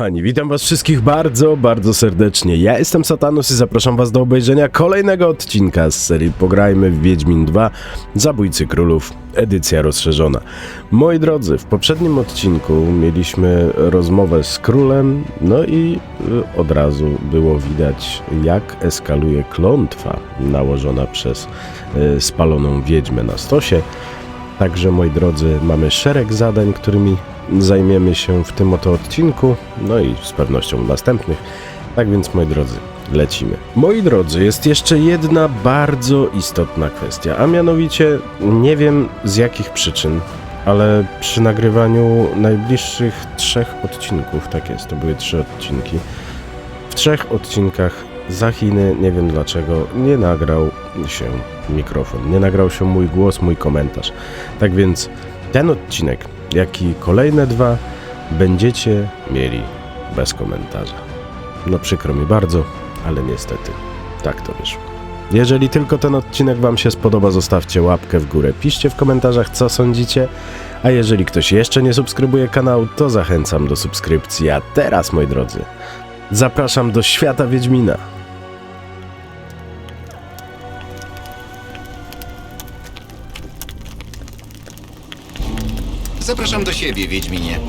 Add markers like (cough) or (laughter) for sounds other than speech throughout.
Kochani, witam was wszystkich bardzo, bardzo serdecznie. Ja jestem Satanus i zapraszam was do obejrzenia kolejnego odcinka z serii Pograjmy w Wiedźmin 2 Zabójcy Królów, edycja rozszerzona. Moi drodzy, w poprzednim odcinku mieliśmy rozmowę z królem, no i y, od razu było widać jak eskaluje klątwa nałożona przez y, spaloną wiedźmę na stosie. Także moi drodzy, mamy szereg zadań, którymi zajmiemy się w tym oto odcinku, no i z pewnością w następnych. Tak więc moi drodzy, lecimy. Moi drodzy, jest jeszcze jedna bardzo istotna kwestia, a mianowicie nie wiem z jakich przyczyn, ale przy nagrywaniu najbliższych trzech odcinków, tak jest, to były trzy odcinki, w trzech odcinkach za Chiny, nie wiem dlaczego, nie nagrał się mikrofon, nie nagrał się mój głos, mój komentarz. Tak więc ten odcinek, jak i kolejne dwa, będziecie mieli bez komentarza. No przykro mi bardzo, ale niestety tak to wyszło. Jeżeli tylko ten odcinek Wam się spodoba, zostawcie łapkę w górę, piszcie w komentarzach, co sądzicie. A jeżeli ktoś jeszcze nie subskrybuje kanału, to zachęcam do subskrypcji. A teraz, moi drodzy, zapraszam do świata Wiedźmina. Zapraszam do siebie, Wiedźminie.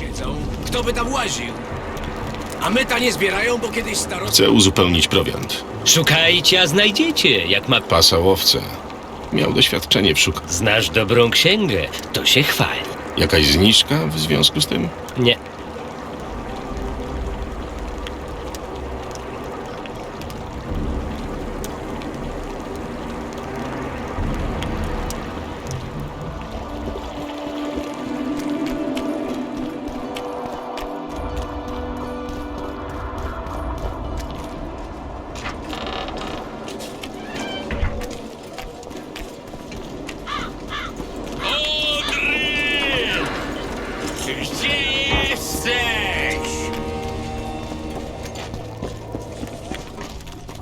siedzą. Kto by tam łaził? A myta nie zbierają, bo kiedyś starosta... Chcę uzupełnić prowiant. Szukajcie, a znajdziecie, jak ma... Pasa łowcę. Miał doświadczenie w szukaniu. Znasz dobrą księgę, to się chwali. Jakaś zniżka w związku z tym? Nie,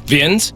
więc?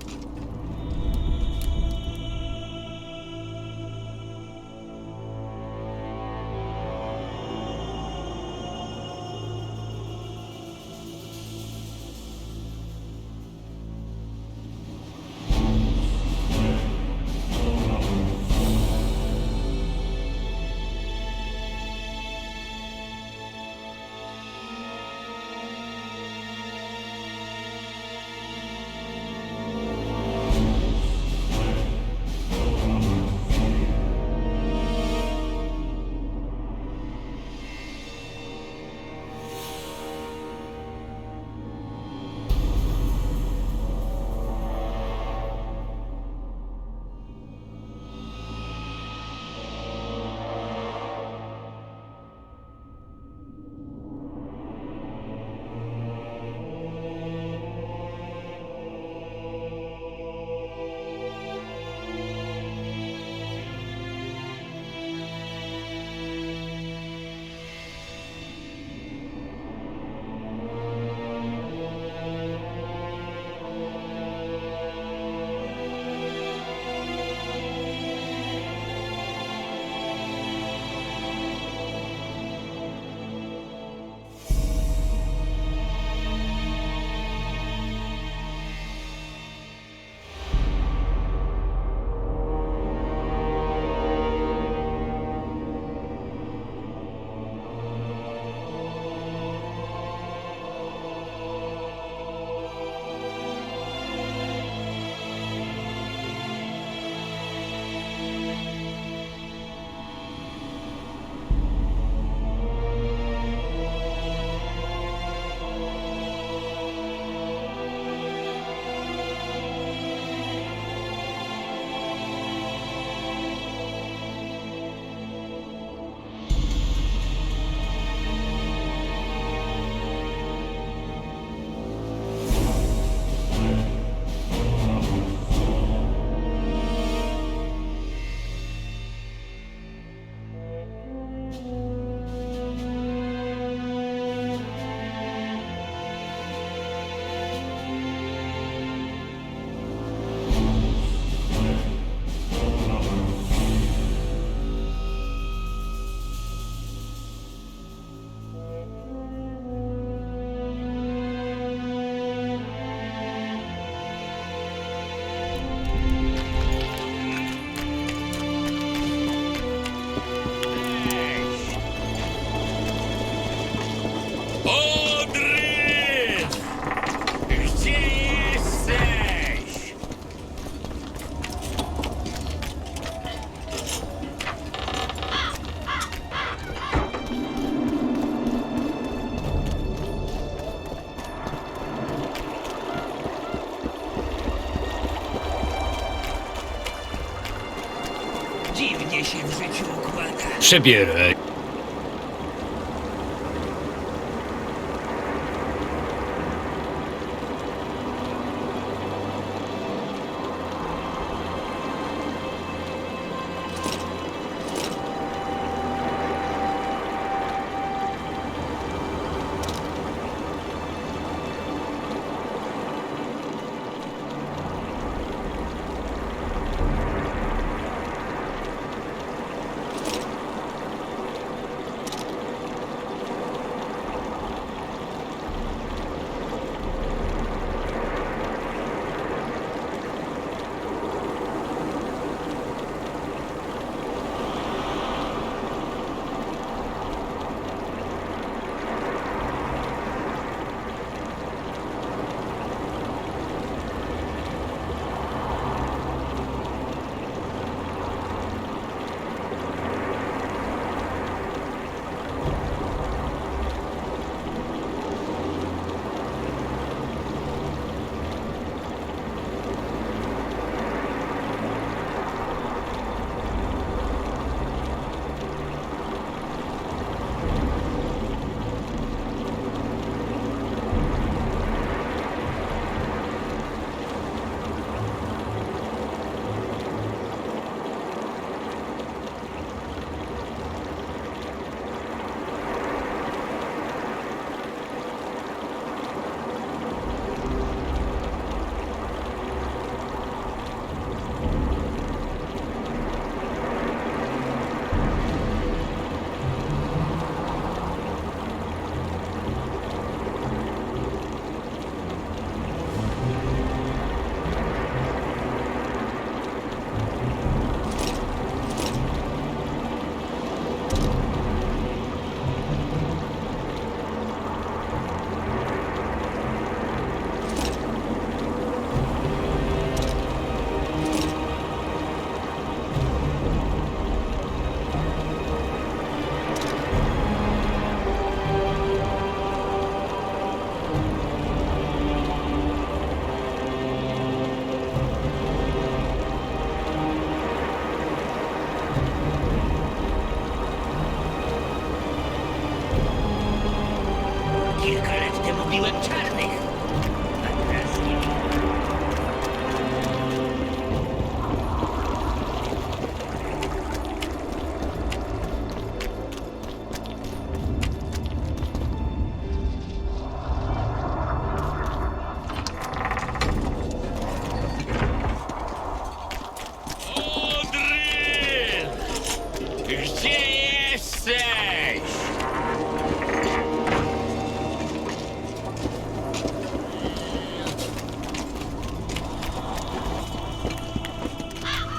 Przebieraj.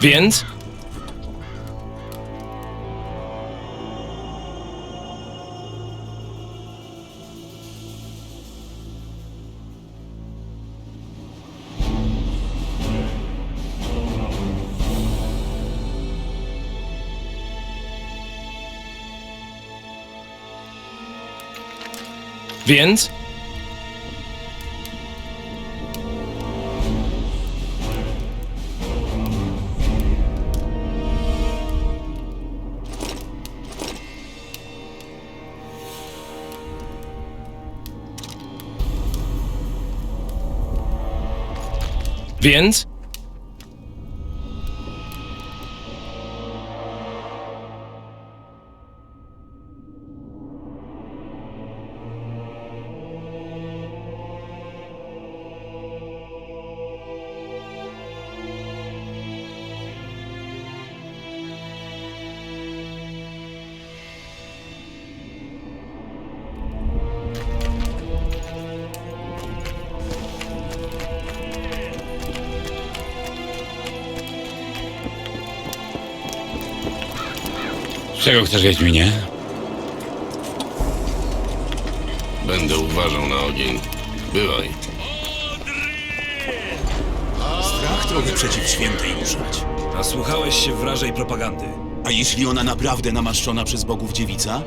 Więc? Więc? Więc? Czego chcesz, Wiedźminie? Będę uważał na ogień. Bywaj. Strach trochę przeciw świętej ruszać. Nasłuchałeś się wrażej propagandy. A jeśli ona naprawdę namaszczona przez bogów dziewica?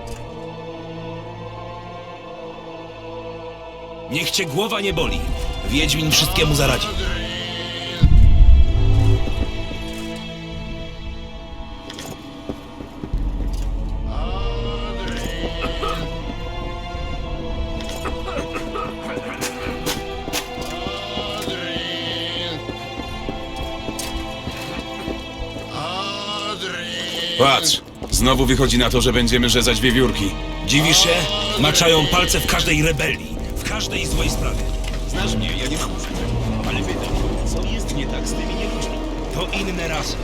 Niech cię głowa nie boli. Wiedźmin wszystkiemu zaradzi. Patrz, znowu wychodzi na to, że będziemy rzezać wiewiórki. Dziwisz się? Maczają palce w każdej rebelii, w każdej złej sprawie. Znasz mnie, ja nie mam Ale pytam, co jest nie tak z tymi nieludźmi? To inne rasy.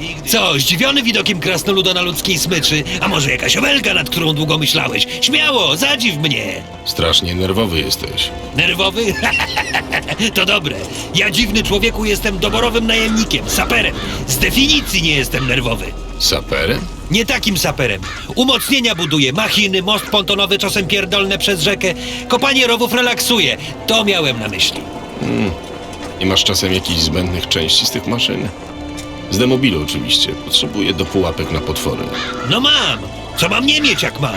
Nigdy Co, zdziwiony widokiem krasnoluda na ludzkiej smyczy? A może jakaś obelga, nad którą długo myślałeś? Śmiało, zadziw mnie! Strasznie nerwowy jesteś. Nerwowy? (laughs) to dobre. Ja dziwny człowieku jestem doborowym najemnikiem, saperem. Z definicji nie jestem nerwowy. Saperem? Nie takim saperem. Umocnienia buduję, machiny, most pontonowy czasem pierdolne przez rzekę, kopanie rowów relaksuje. To miałem na myśli. Nie masz czasem jakichś zbędnych części z tych maszyn? Z demobilu oczywiście. Potrzebuję do pułapek na potwory. No mam! Co mam nie mieć jak mam?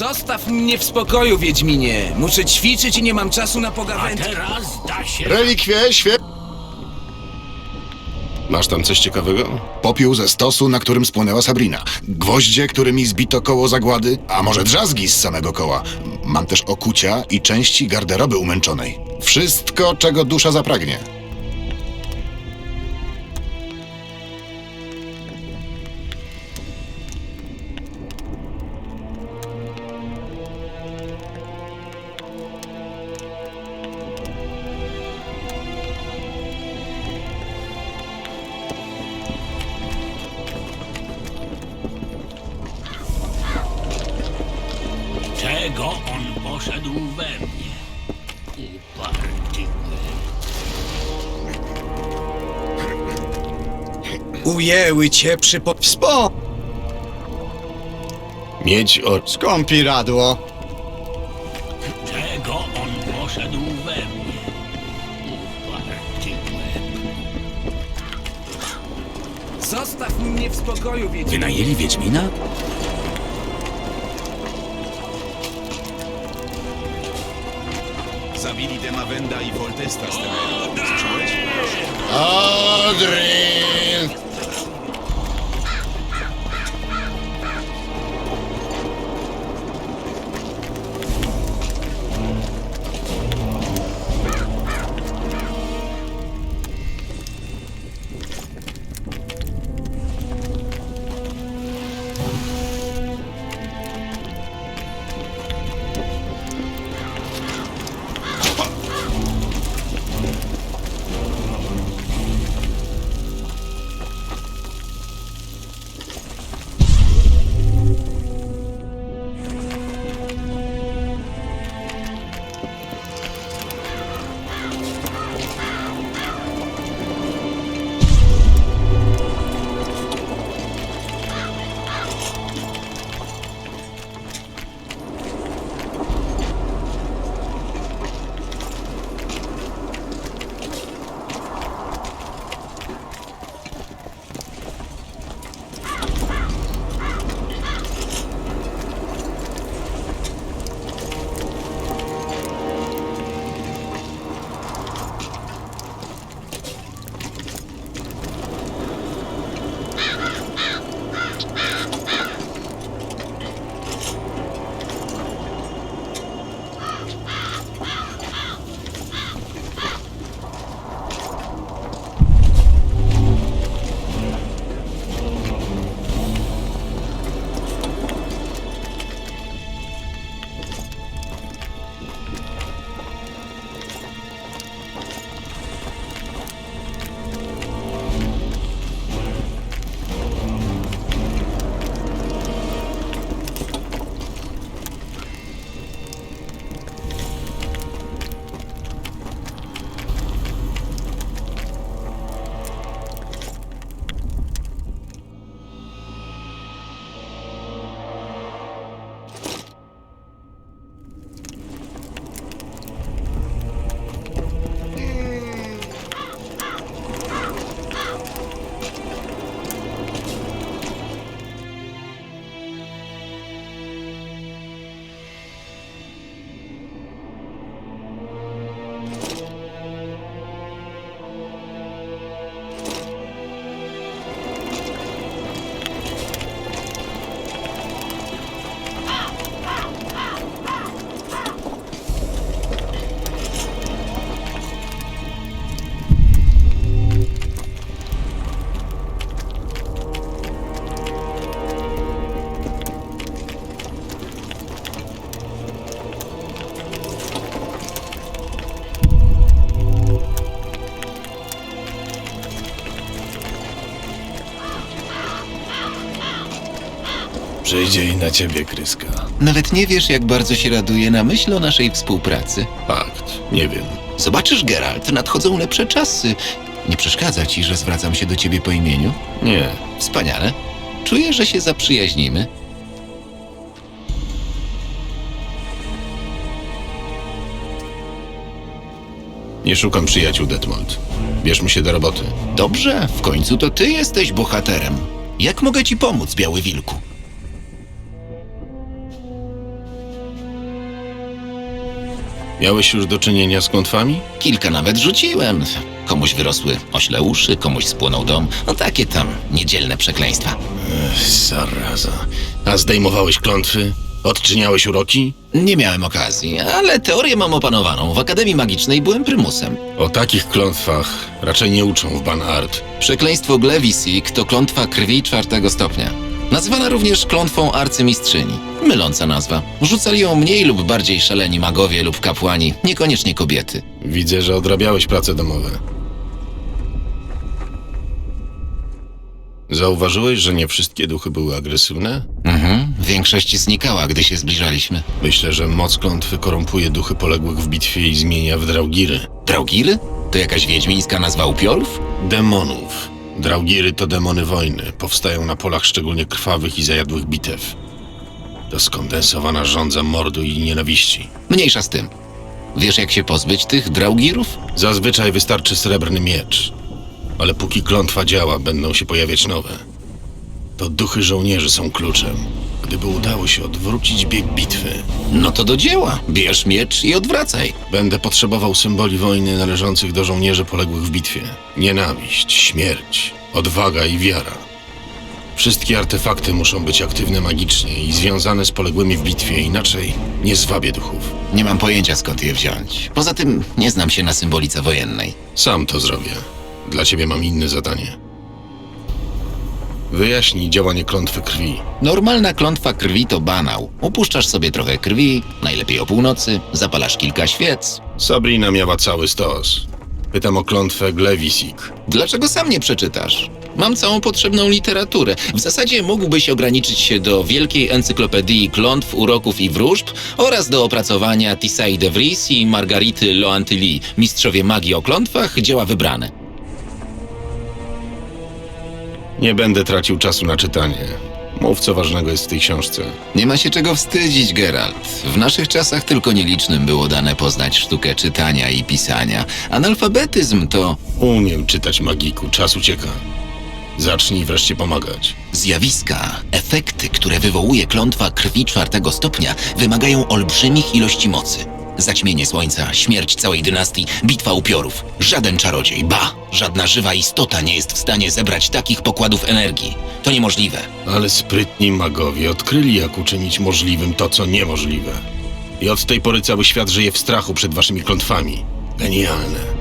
Zostaw mnie w spokoju, Wiedźminie. Muszę ćwiczyć i nie mam czasu na A pogawędki. teraz da się... Relikwie, świet... Masz tam coś ciekawego? Popiół ze stosu, na którym spłonęła Sabrina. Gwoździe, którymi zbito koło zagłady, a może drzazgi z samego koła. Mam też okucia i części garderoby umęczonej. Wszystko, czego dusza zapragnie. On poszedł we mnie? Uparty Ujęły cię przy po... Spo! Miedź o... Skąpi radło. Czego on poszedł we mnie? Uparty Zostaw mnie w spokoju, Wiedźminie. Wynajęli Wiedźmina? Przyjdzie i na ciebie, Kryska. Nawet nie wiesz, jak bardzo się raduję na myśl o naszej współpracy. Fakt, nie wiem. Zobaczysz, Geralt, nadchodzą lepsze czasy. Nie przeszkadza ci, że zwracam się do ciebie po imieniu? Nie. Wspaniale. Czuję, że się zaprzyjaźnimy. Nie szukam przyjaciół, Detmold. Bierzmy się do roboty. Dobrze, w końcu to ty jesteś bohaterem. Jak mogę ci pomóc, Biały Wilku? Miałeś już do czynienia z klątwami? Kilka nawet rzuciłem. Komuś wyrosły ośle uszy, komuś spłonął dom. No takie tam niedzielne przekleństwa. Ech, zaraza. A zdejmowałeś klątwy? Odczyniałeś uroki? Nie miałem okazji, ale teorię mam opanowaną. W Akademii Magicznej byłem prymusem. O takich klątwach raczej nie uczą w Banart. Przekleństwo Glewisik to klątwa krwi czwartego stopnia. Nazywana również klątwą arcymistrzyni. Myląca nazwa. Rzucali ją mniej lub bardziej szaleni magowie lub kapłani, niekoniecznie kobiety. Widzę, że odrabiałeś prace domowe. Zauważyłeś, że nie wszystkie duchy były agresywne? Mhm, większość znikała, gdy się zbliżaliśmy. Myślę, że moc klątwy korumpuje duchy poległych w bitwie i zmienia w draugiry. Draugiry? To jakaś wiedźmińska nazwa upiorów? Demonów. Draugiry to demony wojny. Powstają na polach szczególnie krwawych i zajadłych bitew. To skondensowana żądza mordu i nienawiści. Mniejsza z tym. Wiesz, jak się pozbyć tych draugirów? Zazwyczaj wystarczy srebrny miecz. Ale póki klątwa działa, będą się pojawiać nowe. To duchy żołnierzy są kluczem. Gdyby udało się odwrócić bieg bitwy, No to do dzieła. Bierz miecz i odwracaj. będę potrzebował symboli wojny należących do żołnierzy poległych w bitwie. Nienawiść, śmierć, odwaga i wiara. Wszystkie artefakty muszą być aktywne magicznie i związane z poległymi w bitwie, inaczej nie zwabię duchów. Nie mam pojęcia, skąd je wziąć. Poza tym nie znam się na symbolice wojennej. Sam to zrobię. Dla ciebie mam inne zadanie. Wyjaśnij działanie klątwy krwi. Normalna klątwa krwi to banał. Upuszczasz sobie trochę krwi, najlepiej o północy, zapalasz kilka świec. Sabrina miała cały stos. Pytam o klątwę Glewisik. Dlaczego sam nie przeczytasz? Mam całą potrzebną literaturę. W zasadzie mógłbyś ograniczyć się do wielkiej encyklopedii klątw, uroków i wróżb oraz do opracowania Tisai de Vries i Margarity Loantilly, mistrzowie magii o klątwach, dzieła wybrane. Nie będę tracił czasu na czytanie. Mów, co ważnego jest w tej książce. Nie ma się czego wstydzić, Geralt. W naszych czasach tylko nielicznym było dane poznać sztukę czytania i pisania. Analfabetyzm to Umiem czytać magiku, czas ucieka. Zacznij wreszcie pomagać. zjawiska, efekty, które wywołuje klątwa krwi czwartego stopnia, wymagają olbrzymich ilości mocy. Zaćmienie słońca, śmierć całej dynastii, bitwa upiorów. Żaden czarodziej, ba, żadna żywa istota nie jest w stanie zebrać takich pokładów energii. To niemożliwe. Ale sprytni magowie odkryli, jak uczynić możliwym to, co niemożliwe. I od tej pory cały świat żyje w strachu przed waszymi klątwami. Genialne.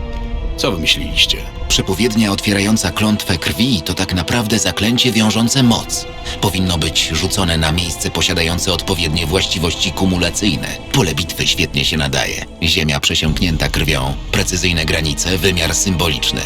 Co wymyśliliście? Przepowiednia otwierająca klątwę krwi to tak naprawdę zaklęcie wiążące moc. Powinno być rzucone na miejsce posiadające odpowiednie właściwości kumulacyjne. Pole bitwy świetnie się nadaje. Ziemia przesiąknięta krwią, precyzyjne granice, wymiar symboliczny.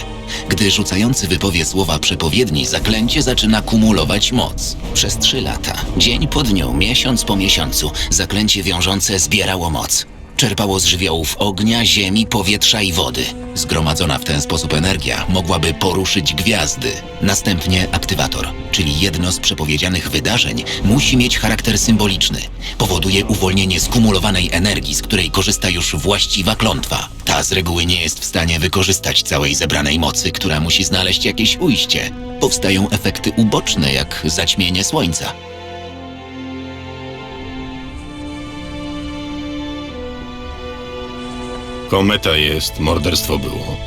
Gdy rzucający wypowie słowa przepowiedni, zaklęcie zaczyna kumulować moc. Przez trzy lata, dzień po dniu, miesiąc po miesiącu, zaklęcie wiążące zbierało moc. Czerpało z żywiołów ognia, ziemi, powietrza i wody. Zgromadzona w ten sposób energia mogłaby poruszyć gwiazdy. Następnie aktywator, czyli jedno z przepowiedzianych wydarzeń, musi mieć charakter symboliczny. Powoduje uwolnienie skumulowanej energii, z której korzysta już właściwa klątwa. Ta z reguły nie jest w stanie wykorzystać całej zebranej mocy, która musi znaleźć jakieś ujście. Powstają efekty uboczne, jak zaćmienie słońca. Kometa jest, morderstwo było.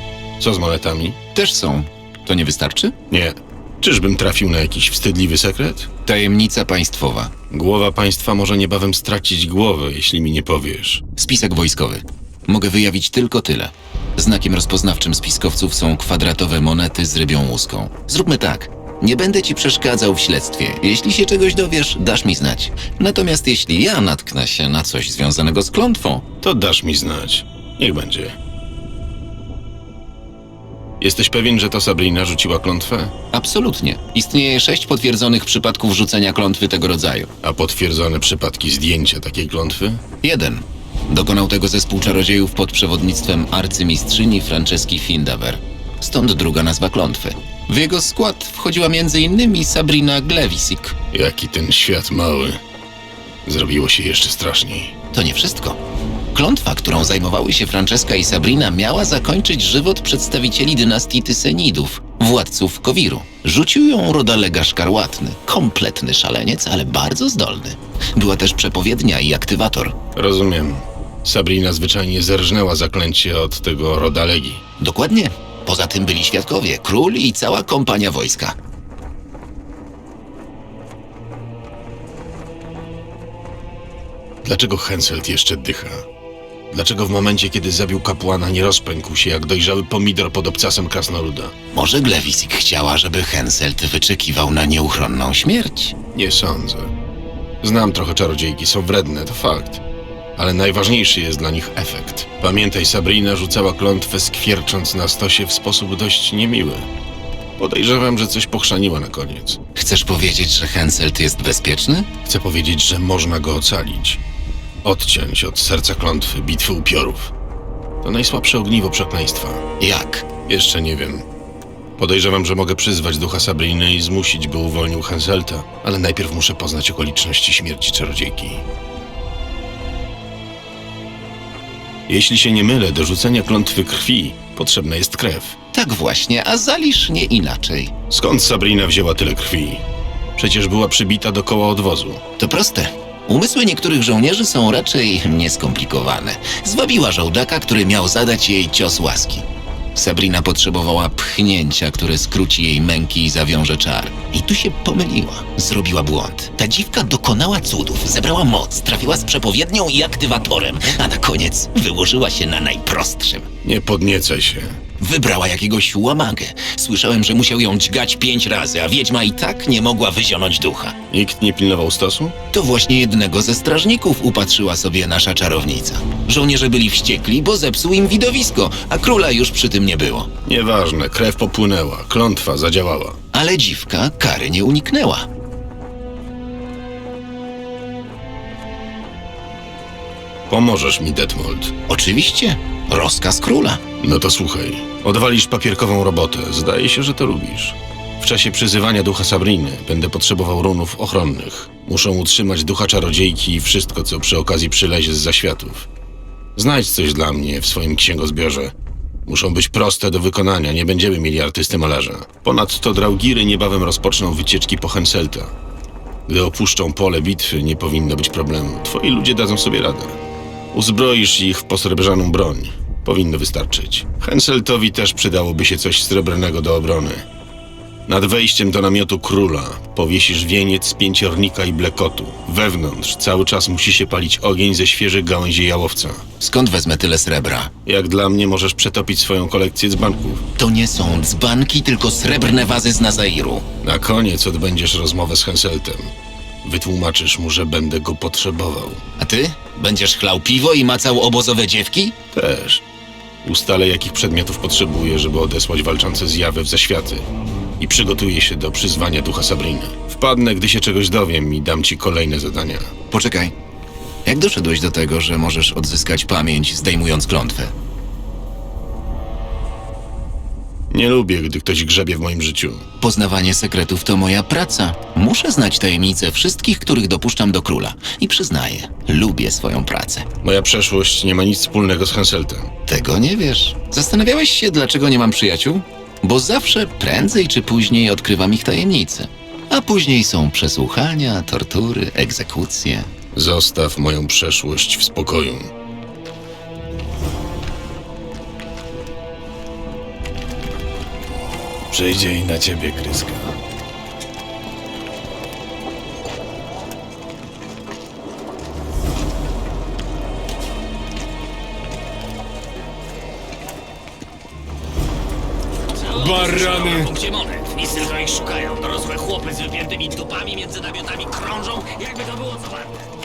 Co z monetami? Też są. To nie wystarczy? Nie. Czyżbym trafił na jakiś wstydliwy sekret? Tajemnica państwowa. Głowa państwa może niebawem stracić głowę, jeśli mi nie powiesz. Spisek wojskowy. Mogę wyjawić tylko tyle. Znakiem rozpoznawczym spiskowców są kwadratowe monety z rybią łuską. Zróbmy tak. Nie będę ci przeszkadzał w śledztwie. Jeśli się czegoś dowiesz, dasz mi znać. Natomiast jeśli ja natknę się na coś związanego z klątwą, To dasz mi znać. Niech będzie. Jesteś pewien, że to Sabrina rzuciła klątwę? Absolutnie. Istnieje sześć potwierdzonych przypadków rzucenia klątwy tego rodzaju. A potwierdzone przypadki zdjęcia takiej klątwy? Jeden. Dokonał tego zespół czarodziejów pod przewodnictwem arcymistrzyni Franceski Findaver. Stąd druga nazwa klątwy. W jego skład wchodziła m.in. Sabrina Glewisik. Jaki ten świat mały. Zrobiło się jeszcze straszniej. To nie wszystko. Klątwa, którą zajmowały się Franceska i Sabrina, miała zakończyć żywot przedstawicieli dynastii Tysenidów, władców Kowiru. Rzucił ją rodalega szkarłatny, kompletny szaleniec, ale bardzo zdolny. Była też przepowiednia i aktywator. Rozumiem. Sabrina zwyczajnie zerżnęła zaklęcie od tego rodalegi. Dokładnie. Poza tym byli świadkowie, król i cała kompania wojska. Dlaczego Henselt jeszcze dycha? Dlaczego w momencie, kiedy zabił kapłana, nie rozpękł się jak dojrzały pomidor pod obcasem krasnoluda? Może Glewisik chciała, żeby Henselt wyczekiwał na nieuchronną śmierć? Nie sądzę. Znam trochę czarodziejki, są wredne, to fakt. Ale najważniejszy jest dla nich efekt. Pamiętaj, Sabrina rzucała klątwę skwiercząc na stosie w sposób dość niemiły. Podejrzewam, że coś pochrzaniła na koniec. Chcesz powiedzieć, że Henselt jest bezpieczny? Chcę powiedzieć, że można go ocalić. Odciąć od serca klątwy, bitwy upiorów. To najsłabsze ogniwo przekleństwa. Jak? Jeszcze nie wiem. Podejrzewam, że mogę przyzwać ducha Sabriny i zmusić, by uwolnił Henselta, ale najpierw muszę poznać okoliczności śmierci czarodziejki. Jeśli się nie mylę, do rzucenia klątwy krwi potrzebna jest krew. Tak właśnie, a Zalisz nie inaczej. Skąd Sabrina wzięła tyle krwi? Przecież była przybita do koła odwozu. To proste. Umysły niektórych żołnierzy są raczej nieskomplikowane. Zwabiła żołdaka, który miał zadać jej cios łaski. Sabrina potrzebowała pchnięcia, które skróci jej męki i zawiąże czar. I tu się pomyliła. Zrobiła błąd. Ta dziwka dokonała cudów, zebrała moc, trafiła z przepowiednią i aktywatorem, a na koniec wyłożyła się na najprostszym. Nie podniecaj się. Wybrała jakiegoś łamagę. Słyszałem, że musiał ją dźgać pięć razy, a wiedźma i tak nie mogła wyzionąć ducha. Nikt nie pilnował stosu? To właśnie jednego ze strażników upatrzyła sobie nasza czarownica. Żołnierze byli wściekli, bo zepsuł im widowisko, a króla już przy tym nie było. Nieważne, krew popłynęła, klątwa zadziałała. Ale dziwka kary nie uniknęła. Pomożesz mi, Detmold. Oczywiście, rozkaz króla. No to słuchaj. Odwalisz papierkową robotę. Zdaje się, że to lubisz. W czasie przyzywania ducha Sabriny będę potrzebował runów ochronnych. Muszą utrzymać ducha czarodziejki i wszystko, co przy okazji przylezie z zaświatów. Znajdź coś dla mnie w swoim księgozbiorze. Muszą być proste do wykonania, nie będziemy mieli artysty malarza. Ponadto Draugiry niebawem rozpoczną wycieczki po Henselta. Gdy opuszczą pole bitwy, nie powinno być problemu. Twoi ludzie dadzą sobie radę. Uzbroisz ich w posrebrzaną broń. Powinno wystarczyć. Henseltowi też przydałoby się coś srebrnego do obrony. Nad wejściem do namiotu króla powiesisz wieniec z pięciornika i blekotu. Wewnątrz cały czas musi się palić ogień ze świeżych gałęzi jałowca. Skąd wezmę tyle srebra? Jak dla mnie możesz przetopić swoją kolekcję dzbanków. To nie są dzbanki, tylko srebrne wazy z Nazairu. Na koniec odbędziesz rozmowę z Henseltem. Wytłumaczysz mu, że będę go potrzebował. A ty? Będziesz chlał piwo i macał obozowe dziewki? Też. Ustalę, jakich przedmiotów potrzebuję, żeby odesłać walczące zjawy w zaświaty. I przygotuję się do przyzwania ducha Sabriny. Wpadnę, gdy się czegoś dowiem i dam ci kolejne zadania. Poczekaj. Jak doszedłeś do tego, że możesz odzyskać pamięć, zdejmując klątwę? Nie lubię, gdy ktoś grzebie w moim życiu. Poznawanie sekretów to moja praca. Muszę znać tajemnice wszystkich, których dopuszczam do króla. I przyznaję, lubię swoją pracę. Moja przeszłość nie ma nic wspólnego z Henseltem. Tego nie wiesz. Zastanawiałeś się, dlaczego nie mam przyjaciół? Bo zawsze prędzej czy później odkrywam ich tajemnice. A później są przesłuchania, tortury, egzekucje. Zostaw moją przeszłość w spokoju. Przyjdzie i na ciebie, Kryska. Barany! Punkcie monet. Nic tylko ich szukają. Dorosłe chłopy z wypiętymi dupami między namiotami krążą, jakby to było co warte.